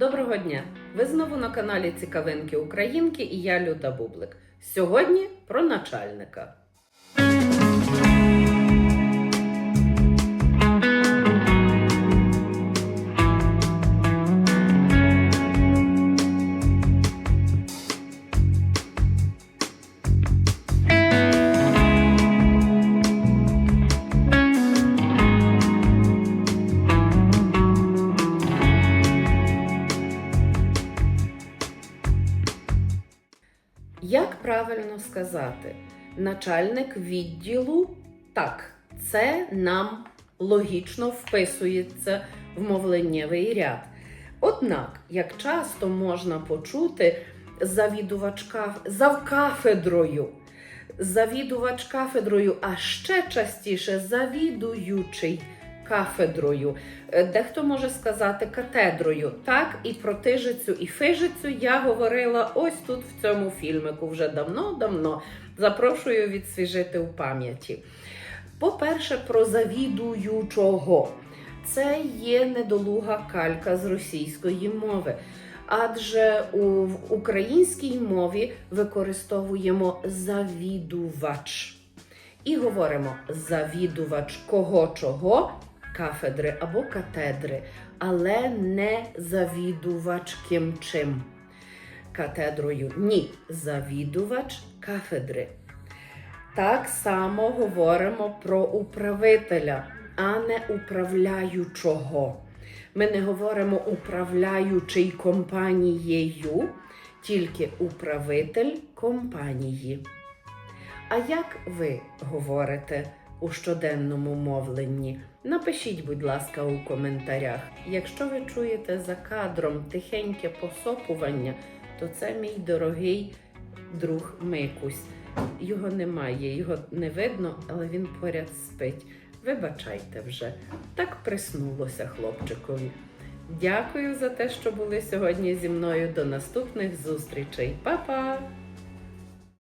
Доброго дня! Ви знову на каналі Цікавинки Українки і я Люда Бублик. Сьогодні про начальника. Як правильно сказати, начальник відділу так, це нам логічно вписується в мовленнєвий ряд. Однак, як часто можна почути завідувач каф... завкафедрою, завідувач кафедрою, а ще частіше завідуючий кафедрою. Е, Дехто може сказати катедрою. Так, і про тижицю, і фижицю я говорила ось тут в цьому фільмику вже давно-давно. Запрошую відсвіжити у пам'яті. По-перше, про завідуючого. Це є недолуга калька з російської мови. Адже у в українській мові використовуємо завідувач. І говоримо завідувач кого чого, кафедри або катедри, але не завідувач ким чим. Катедрою ні, завідувач кафедри. Так само говоримо про управителя, а не управляючого. Ми не говоримо управляючий компанією, тільки управитель компанії. А як ви говорите у щоденному мовленні? Напишіть, будь ласка, у коментарях. Якщо ви чуєте за кадром тихеньке посопування, то це мій дорогий друг Микусь. Його немає, його не видно, але він поряд спить. Вибачайте вже, так приснулося хлопчикові. Дякую за те, що були сьогодні зі мною. До наступних зустрічей. Па-па!